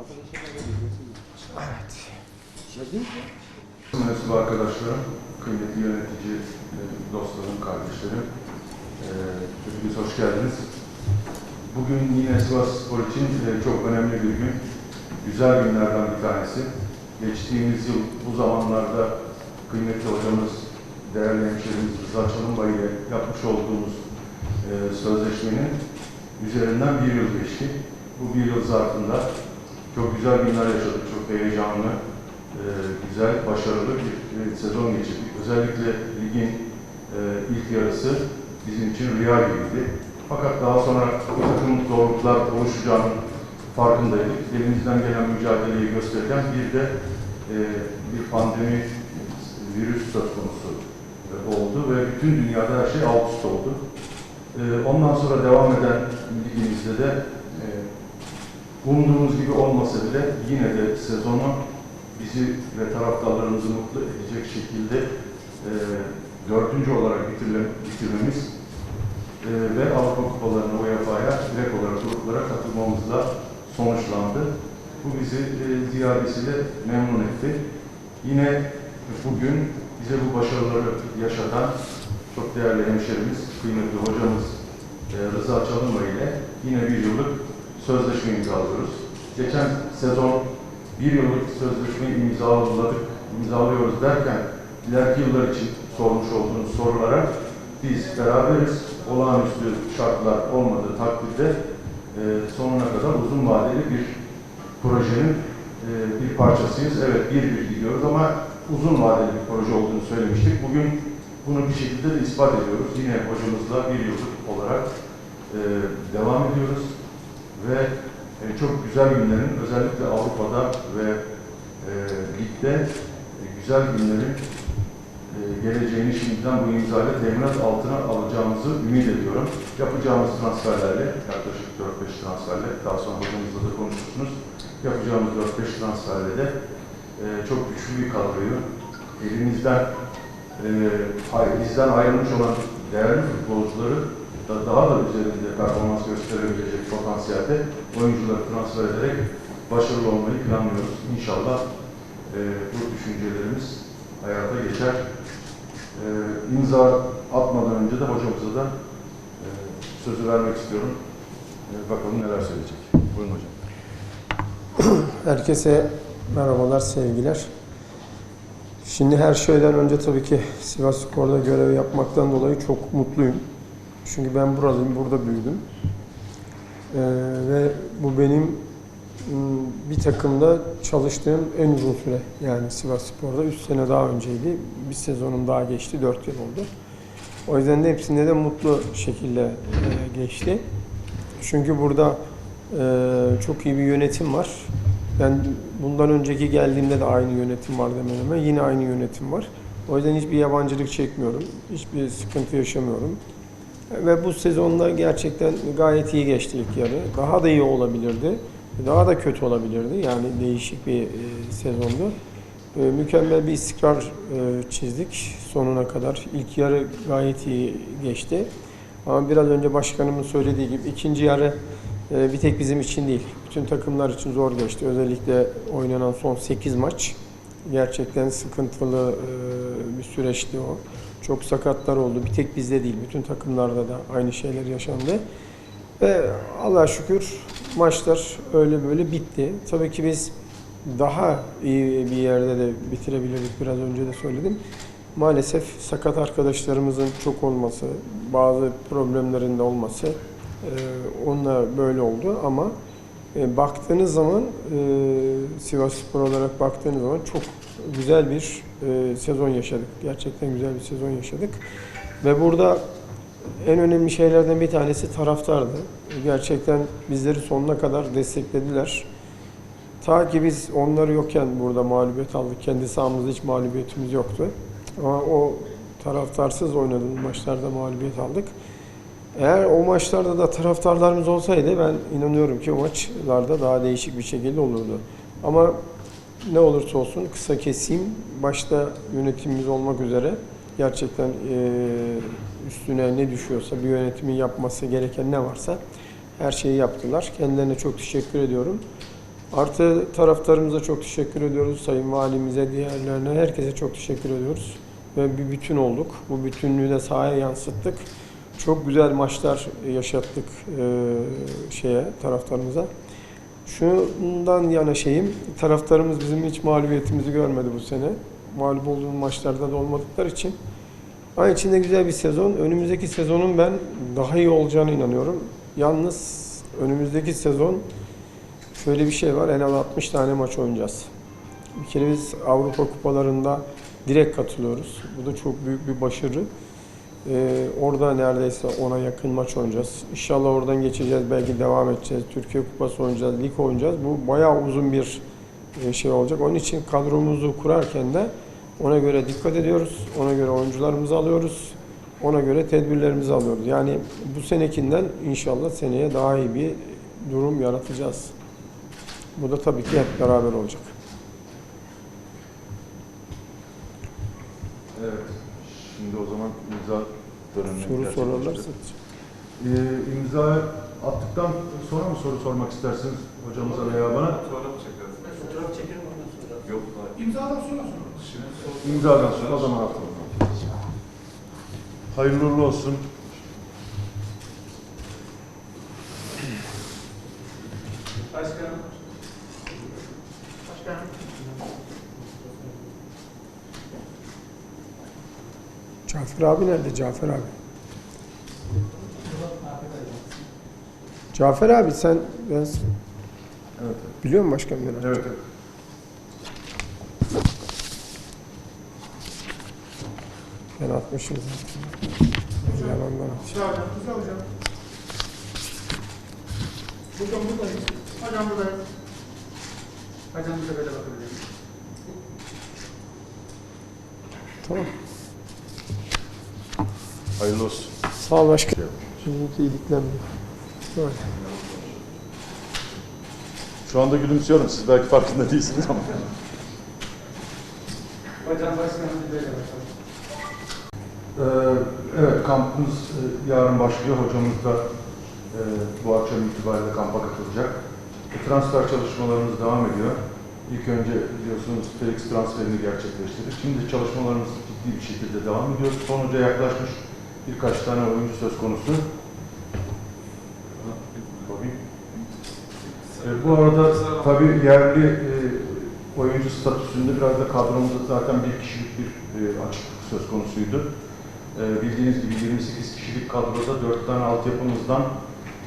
Evet. Mensup arkadaşlarım, kıymetli yönetici, dostlarım, kardeşlerim, e, hepiniz hoş geldiniz. Bugün yine Sivas Spor için çok önemli bir gün, güzel günlerden bir tanesi. Geçtiğimiz yıl bu zamanlarda kıymetli hocamız, değerli hemşerimiz Rıza Çalınbay ile yapmış olduğumuz e, sözleşmenin üzerinden bir yıl geçti. Bu bir yıl zarfında çok güzel günler yaşadık, çok heyecanlı, e, güzel, başarılı bir sezon geçirdik. Özellikle ligin e, ilk yarısı bizim için rüya gibiydi. Fakat daha sonra bir takım zorluklar oluşacağının farkındaydık. Elimizden gelen mücadeleyi gösterirken bir de e, bir pandemi virüs söz konusu oldu ve bütün dünyada her şey alt üst oldu. Ondan sonra devam eden ligimizde de umduğumuz gibi olmasa bile yine de sezonu bizi ve taraftarlarımızı mutlu edecek şekilde e, dördüncü olarak bitirile- bitirmemiz e, ve Avrupa Kupalarına UEFA'ya direkt olarak gruplara katılmamızla sonuçlandı. Bu bizi e, ziyadesiyle memnun etti. Yine bugün bize bu başarıları yaşatan çok değerli hemşerimiz, kıymetli hocamız e, Rıza Çalınbay ile yine bir yıllık sözleşme imzalıyoruz. Geçen sezon bir yıllık sözleşme imzaladık, imzalıyoruz derken ileriki yıllar için sormuş olduğunuz sorulara biz beraberiz. Olağanüstü şartlar olmadığı takdirde e, sonuna kadar uzun vadeli bir projenin e, bir parçasıyız. Evet bir bir gidiyoruz ama uzun vadeli bir proje olduğunu söylemiştik. Bugün bunu bir şekilde de ispat ediyoruz. Yine hocamızla bir yıllık olarak e, devam ediyoruz ve e, çok güzel günlerin özellikle Avrupa'da ve e, ligde e, güzel günlerin e, geleceğini şimdiden bu imzayla teminat altına alacağımızı ümit ediyorum. Yapacağımız transferlerle, yaklaşık 4-5 transferle, daha sonra hocamızla da konuşursunuz. Yapacağımız 4-5 transferle de e, çok güçlü bir kadroyu elimizden e, bizden ayrılmış olan değerli futbolcuları daha da üzerinde performans gösterebilecek potansiyelde oyuncuları transfer ederek başarılı olmayı planlıyoruz. İnşallah e, bu düşüncelerimiz hayata geçer. E, imza atmadan önce de hocamıza da e, sözü vermek istiyorum. E, bakalım neler söyleyecek. Buyurun hocam. Herkese merhabalar, sevgiler. Şimdi her şeyden önce tabii ki Sivas Spor'da görev yapmaktan dolayı çok mutluyum. Çünkü ben buralıyım, burada büyüdüm. Ee, ve bu benim m, bir takımda çalıştığım en uzun süre. Yani Sivas Spor'da 3 sene daha önceydi. Bir sezonum daha geçti, 4 yıl oldu. O yüzden de hepsinde de mutlu şekilde e, geçti. Çünkü burada e, çok iyi bir yönetim var. Ben bundan önceki geldiğimde de aynı yönetim var hemen hemen. Yine aynı yönetim var. O yüzden hiçbir yabancılık çekmiyorum. Hiçbir sıkıntı yaşamıyorum. Ve bu sezonda gerçekten gayet iyi geçti ilk yarı. Daha da iyi olabilirdi. Daha da kötü olabilirdi. Yani değişik bir e, sezondu. E, mükemmel bir istikrar e, çizdik sonuna kadar. İlk yarı gayet iyi geçti. Ama biraz önce başkanımın söylediği gibi ikinci yarı e, bir tek bizim için değil. Bütün takımlar için zor geçti. Özellikle oynanan son 8 maç gerçekten sıkıntılı e, bir süreçti o. Çok sakatlar oldu. Bir tek bizde değil, bütün takımlarda da aynı şeyler yaşandı. Ve Allah'a şükür maçlar öyle böyle bitti. Tabii ki biz daha iyi bir yerde de bitirebilirdik. Biraz önce de söyledim. Maalesef sakat arkadaşlarımızın çok olması, bazı problemlerin de olması e, onunla böyle oldu ama e, baktığınız zaman e, Sivas Spor olarak baktığınız zaman çok güzel bir e, sezon yaşadık. Gerçekten güzel bir sezon yaşadık. Ve burada en önemli şeylerden bir tanesi taraftardı. Gerçekten bizleri sonuna kadar desteklediler. Ta ki biz onları yokken burada mağlubiyet aldık. Kendi sahamızda hiç mağlubiyetimiz yoktu. Ama o taraftarsız oynadığımız maçlarda mağlubiyet aldık. Eğer o maçlarda da taraftarlarımız olsaydı ben inanıyorum ki o maçlarda daha değişik bir şekilde olurdu. Ama ne olursa olsun kısa keseyim. Başta yönetimimiz olmak üzere gerçekten eee, üstüne ne düşüyorsa bir yönetimin yapması gereken ne varsa her şeyi yaptılar. Kendilerine çok teşekkür ediyorum. Artı taraftarımıza çok teşekkür ediyoruz. Sayın Valimize, diğerlerine, herkese çok teşekkür ediyoruz. Ve bir bütün olduk. Bu bütünlüğü de sahaya yansıttık. Çok güzel maçlar yaşattık e, şeye taraftarımıza. Şundan yana şeyim, taraftarımız bizim hiç mağlubiyetimizi görmedi bu sene. Mağlup olduğum maçlarda da olmadıkları için. Aynı içinde güzel bir sezon. Önümüzdeki sezonun ben daha iyi olacağına inanıyorum. Yalnız önümüzdeki sezon şöyle bir şey var. En az 60 tane maç oynayacağız. Bir kere biz Avrupa kupalarında direkt katılıyoruz. Bu da çok büyük bir başarı. Ee, orada neredeyse ona yakın maç oynayacağız. İnşallah oradan geçeceğiz. Belki devam edeceğiz. Türkiye Kupası oynayacağız. Lig oynayacağız. Bu bayağı uzun bir e, şey olacak. Onun için kadromuzu kurarken de ona göre dikkat ediyoruz. Ona göre oyuncularımızı alıyoruz. Ona göre tedbirlerimizi alıyoruz. Yani bu senekinden inşallah seneye daha iyi bir durum yaratacağız. Bu da tabii ki hep beraber olacak. Evet. Şimdi o zaman imza dönemine Soru sorarlarsa. Ee, imza attıktan sonra mı soru sormak istersiniz hocamıza veya bana? Mı çekeriz? Fotoğraf çekelim ondan sonra. Yok. İmzadan sonra sonra. Şimdi İmzadan sonra o zaman atalım. Hayırlı uğurlu olsun. Başkanım. Cafer abi nerede? Cafer abi. Cafer abi sen ben Evet. biliyor musun başkan beni? Evet. Ben atmışım zaten. Yalandan atmışım. Güzel hocam. Güzel hocam. Hocam buradayız. Hocam buradayız. Hocam bize böyle bakabilir Tamam. Hayırlı olsun. Sağ ol başkan. Şimdi iyiliklenmiyor. Böyle. Şu anda gülümsüyorum. Siz belki farkında değilsiniz ama. Hocam başkanım. Ee, evet, kampımız e, yarın başlıyor. Hocamız da e, bu akşam itibariyle kampa katılacak. E, transfer çalışmalarımız devam ediyor. İlk önce biliyorsunuz Felix transferini gerçekleştirdik. Şimdi çalışmalarımız ciddi bir şekilde devam ediyor. Sonuca yaklaşmış birkaç tane oyuncu söz konusu. E, bu arada tabii yerli e, oyuncu statüsünde biraz da kadromuzda zaten bir kişilik bir e, açıklık söz konusuydu. E, bildiğiniz gibi 28 kişilik kadroda 4 tane altyapımızdan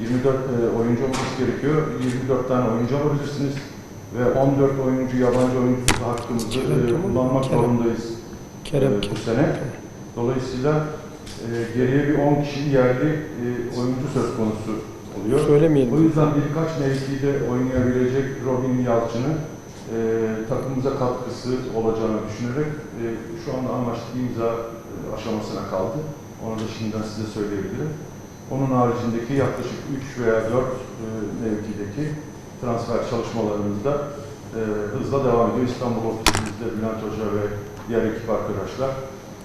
24 e, oyuncu olması gerekiyor. 24 tane oyuncu alabilirsiniz ve 14 oyuncu yabancı oyuncu hakkımızı Kerem e, tamam mı? kullanmak Kerem. zorundayız Kerem e, bu sene. Dolayısıyla e, geriye bir 10 kişi yerli e, oyuncu söz konusu oluyor. O Söylemeyelim. yüzden birkaç mevkide oynayabilecek Robin Yalçın'ı e, takımımıza katkısı olacağını düşünerek e, şu anda anlaştık imza e, aşamasına kaldı. Onu da şimdiden size söyleyebilirim. Onun haricindeki yaklaşık 3 veya 4 e, mevkideki transfer çalışmalarımız da e, hızla devam ediyor. İstanbul ofisimizde Bülent Hoca ve diğer ekip arkadaşlar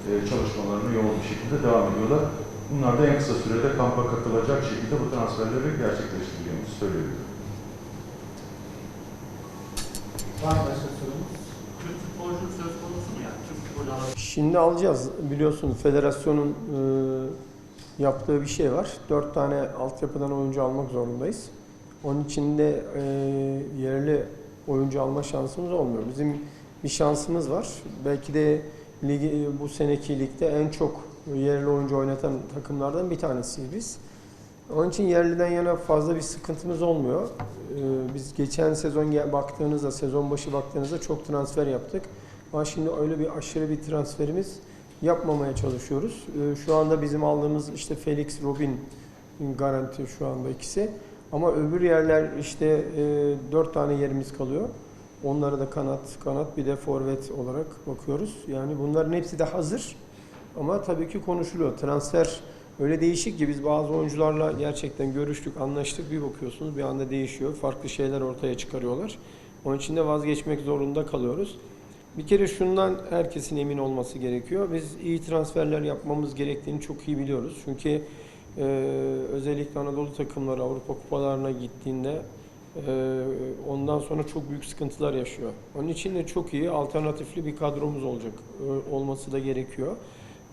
e, çalışmalarını yoğun bir şekilde devam ediyorlar. Bunlar da en kısa sürede kampa katılacak şekilde bu transferleri gerçekleştireceğimizi söyleyebilirim. Var mı başka sorumuz? Türk futbolcu söz konusu mu yani? Türk futbolcu alabilir. Şimdi alacağız. Biliyorsun federasyonun e, yaptığı bir şey var. Dört tane altyapıdan oyuncu almak zorundayız. Onun için de e, yerli oyuncu alma şansımız olmuyor. Bizim bir şansımız var. Belki de ligi, bu seneki ligde en çok yerli oyuncu oynatan takımlardan bir tanesiyiz biz. Onun için yerliden yana fazla bir sıkıntımız olmuyor. Ee, Biz geçen sezon baktığınızda, sezon başı baktığınızda çok transfer yaptık. Ama şimdi öyle bir aşırı bir transferimiz yapmamaya çalışıyoruz. Ee, Şu anda bizim aldığımız işte Felix, Robin garanti şu anda ikisi. Ama öbür yerler işte e, dört tane yerimiz kalıyor. Onlara da kanat, kanat bir de forvet olarak bakıyoruz. Yani bunların hepsi de hazır. Ama tabii ki konuşuluyor. Transfer öyle değişik ki biz bazı oyuncularla gerçekten görüştük, anlaştık. Bir bakıyorsunuz bir anda değişiyor. Farklı şeyler ortaya çıkarıyorlar. Onun için de vazgeçmek zorunda kalıyoruz. Bir kere şundan herkesin emin olması gerekiyor. Biz iyi transferler yapmamız gerektiğini çok iyi biliyoruz. Çünkü e, özellikle Anadolu takımları Avrupa kupalarına gittiğinde ondan sonra çok büyük sıkıntılar yaşıyor. Onun için de çok iyi alternatifli bir kadromuz olacak Ö- olması da gerekiyor.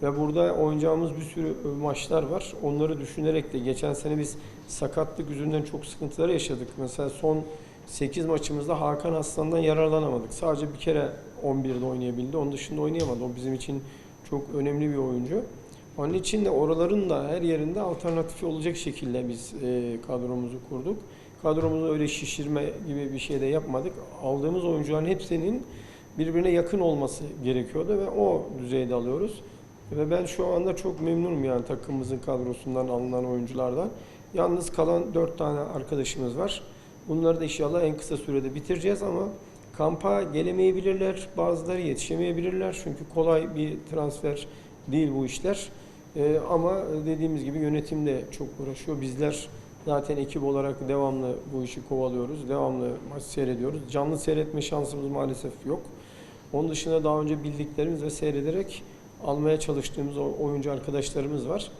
Ve burada oynayacağımız bir sürü e, maçlar var. Onları düşünerek de geçen sene biz sakatlık yüzünden çok sıkıntılar yaşadık. Mesela son 8 maçımızda Hakan Aslan'dan yararlanamadık. Sadece bir kere 11'de oynayabildi. Onun dışında oynayamadı. O bizim için çok önemli bir oyuncu. Onun için de oraların da her yerinde alternatifi olacak şekilde biz e, kadromuzu kurduk. Kadromuzu öyle şişirme gibi bir şey de yapmadık. Aldığımız oyuncuların hepsinin birbirine yakın olması gerekiyordu ve o düzeyde alıyoruz. Ve ben şu anda çok memnunum yani takımımızın kadrosundan alınan oyunculardan. Yalnız kalan 4 tane arkadaşımız var. Bunları da inşallah en kısa sürede bitireceğiz ama kampa gelemeyebilirler. Bazıları yetişemeyebilirler. Çünkü kolay bir transfer değil bu işler. Ee, ama dediğimiz gibi yönetim de çok uğraşıyor. Bizler zaten ekip olarak devamlı bu işi kovalıyoruz. Devamlı maç seyrediyoruz. Canlı seyretme şansımız maalesef yok. Onun dışında daha önce bildiklerimiz ve seyrederek almaya çalıştığımız oyuncu arkadaşlarımız var.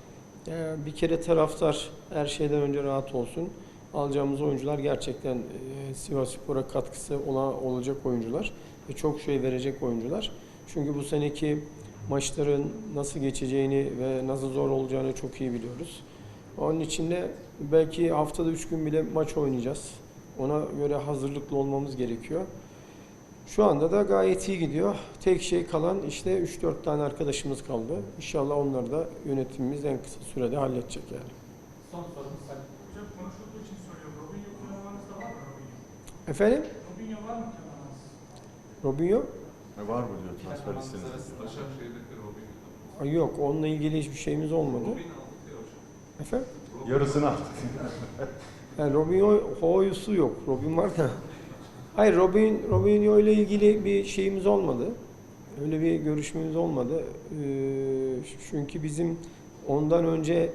Ee, Bir kere taraftar her şeyden önce rahat olsun. Alacağımız oyuncular gerçekten e, Sivas Spor'a katkısı ola- olacak oyuncular ve çok şey verecek oyuncular. Çünkü bu seneki maçların nasıl geçeceğini ve nasıl zor olacağını çok iyi biliyoruz. Onun için de belki haftada üç gün bile maç oynayacağız. Ona göre hazırlıklı olmamız gerekiyor. Şu anda da gayet iyi gidiyor. Tek şey kalan işte 3-4 tane arkadaşımız kaldı. İnşallah onları da yönetimimiz en kısa sürede halledecek yani. Son sorumuz Salim. Hocam konuşulduğu için soruyorum. Robinho kiralarınızda var mı Robinho? Efendim? Robinho var mı kiralarınız? Robinho? E, Var mı diyor transfer listeniz? Başakşehir'deki Robinho. Yok, onunla ilgili hiçbir şeyimiz olmadı. Robinho aldık ya hocam. Efendim? Yarısını attık. Yani Robinho Ho'yusu yok. Robin var da. Hayır Robin Robinho ile ilgili bir şeyimiz olmadı. Öyle bir görüşmemiz olmadı. Ee, çünkü bizim ondan önce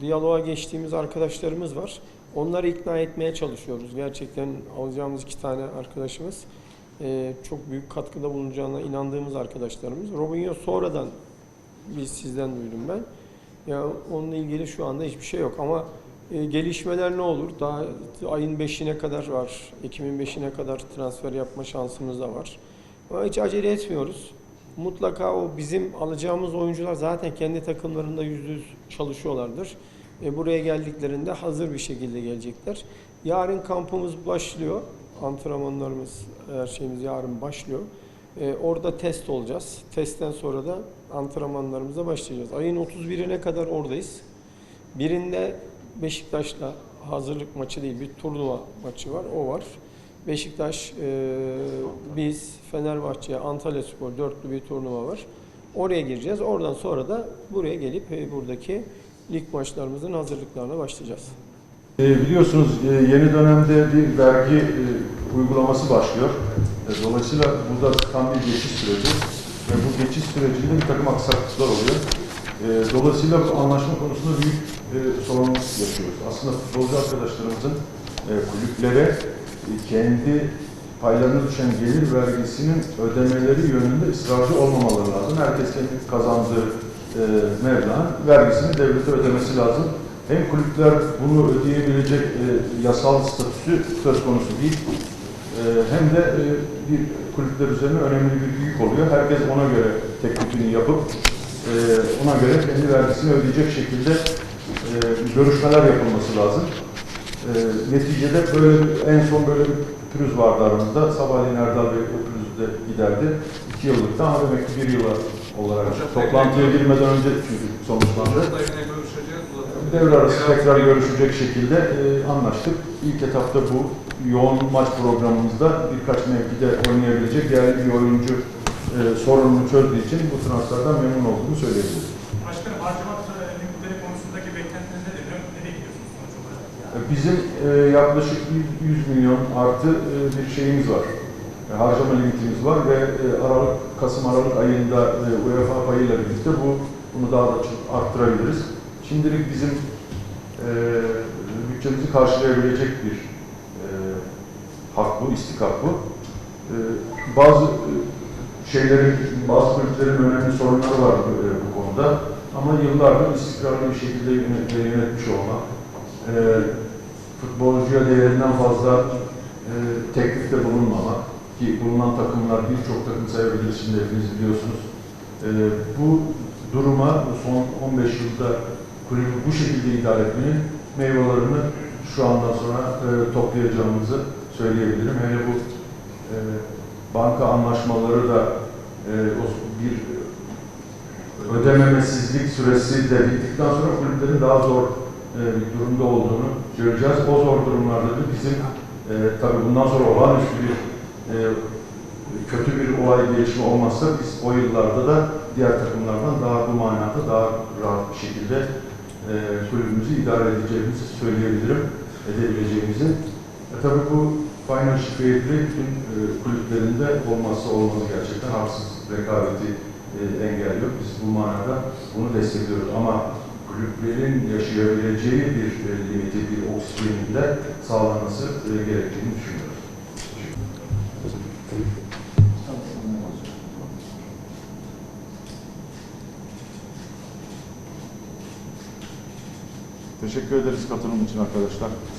diyaloğa geçtiğimiz arkadaşlarımız var. Onları ikna etmeye çalışıyoruz. Gerçekten alacağımız iki tane arkadaşımız ee, çok büyük katkıda bulunacağına inandığımız arkadaşlarımız. Robinho sonradan biz sizden duydum ben. Ya onunla ilgili şu anda hiçbir şey yok ama e, gelişmeler ne olur? Daha ayın 5'ine kadar var. Ekim'in 5'ine kadar transfer yapma şansımız da var. Ama hiç acele etmiyoruz. Mutlaka o bizim alacağımız oyuncular zaten kendi takımlarında yüzde yüz çalışıyorlardır. E, buraya geldiklerinde hazır bir şekilde gelecekler. Yarın kampımız başlıyor. Antrenmanlarımız, her şeyimiz yarın başlıyor. E, orada test olacağız. Testten sonra da antrenmanlarımıza başlayacağız. Ayın 31'ine kadar oradayız. Birinde Beşiktaş'la hazırlık maçı değil bir turnuva maçı var. O var. Beşiktaş, e, biz, Fenerbahçe, Antalya Spor dörtlü bir turnuva var. Oraya gireceğiz. Oradan sonra da buraya gelip e, buradaki lig maçlarımızın hazırlıklarına başlayacağız. E, biliyorsunuz e, yeni dönemde bir vergi e, uygulaması başlıyor. Dolayısıyla bu da tam bir geçiş süreci. Ve bu geçiş sürecinde bir takım aksaklıklar oluyor. E, dolayısıyla bu anlaşma konusunda büyük e, sorun yaşıyoruz. Aslında futbolcu arkadaşlarımızın e, kulüplere e, kendi paylarına düşen gelir vergisinin ödemeleri yönünde ısrarcı olmamaları lazım. Herkes kendi kazandığı e, vergisini devlete ödemesi lazım. Hem kulüpler bunu ödeyebilecek e, yasal statüsü söz konusu değil, hem de e, bir kulüpler üzerine önemli bir yük oluyor. Herkes ona göre teklifini yapıp e, ona göre kendi vergisini ödeyecek şekilde e, görüşmeler yapılması lazım. Neticede böyle en son böyle bir pürüz vardı aramızda. Sabahleyin Erdal Bey o pürüzde giderdi. İki yıllıkta ama demek ki bir yıla olarak toplantıya girmeden önce çünkü sonuçlandı. Devre arası tekrar görüşecek şekilde anlaştık. İlk etapta bu yoğun maç programımızda birkaç mevkide oynayabilecek değerli bir oyuncu e, sorununu çözdüğü için bu transferden memnun olduğunu söyleyebiliriz. Başkanım harcama limitleri konusundaki beklentiniz nedir? Nereye gidiyorsunuz sonuç olarak? E, Bizim e, yaklaşık 100 milyon artı e, bir şeyimiz var. E, harcama limitimiz var ve e, Aralık, Kasım-Aralık ayında e, UEFA payıyla birlikte bu bunu daha da arttırabiliriz. Şimdilik bizim e, bütçemizi karşılayabilecek bir e, bu, istikak bu. E, bazı şeylerin, bazı kulüplerin önemli sorunları var e, bu konuda. Ama yıllardır istikrarlı bir şekilde yönet- yönetmiş olmak, e, futbolcuya değerinden fazla e, teklifte bulunmamak ki bulunan takımlar birçok takım sayabiliriz şimdi hepiniz biliyorsunuz. E, bu duruma son 15 yılda kulübü bu şekilde idare etmenin meyvelerini şu andan sonra e, toplayacağımızı söyleyebilirim. Hele bu e, banka anlaşmaları da e, o bir ödememesizlik süresi de bittikten sonra kulüplerin daha zor e, bir durumda olduğunu göreceğiz. O zor durumlarda da bizim e, tabii bundan sonra olağanüstü bir e, kötü bir olay gelişme olmazsa biz o yıllarda da diğer takımlardan daha bu manada daha rahat bir şekilde e, kulübümüzü idare edeceğimizi söyleyebilirim, edebileceğimizi. E, tabii bu fair play bütün e, kulüplerinde olmazsa olmazı gerçekten haksız rekabeti e, engelliyor. Biz bu manada bunu destekliyoruz ama kulüplerin yaşayabileceği bir e, limiti, bir oksijenin de sağlanması e, gerektiğini düşünüyoruz. Teşekkür ederiz katılım için arkadaşlar. Sağ